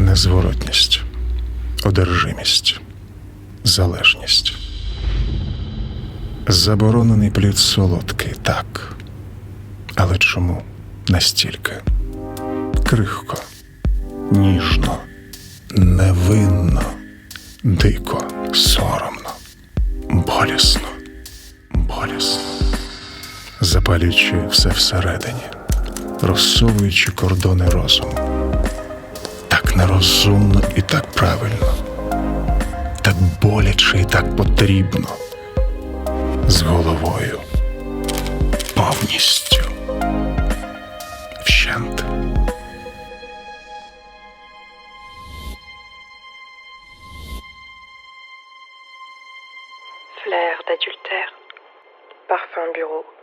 Незворотність, одержимість, залежність. Заборонений плід солодкий, так. Але чому настільки? Крихко, ніжно, невинно, дико, соромно, болісно, болісно, запалюючи все всередині, розсовуючи кордони розуму. Так нерозумно і так правильно, так боляче і так потрібно. З головою повністю вщент. Flair d'adultère. Parfum bureau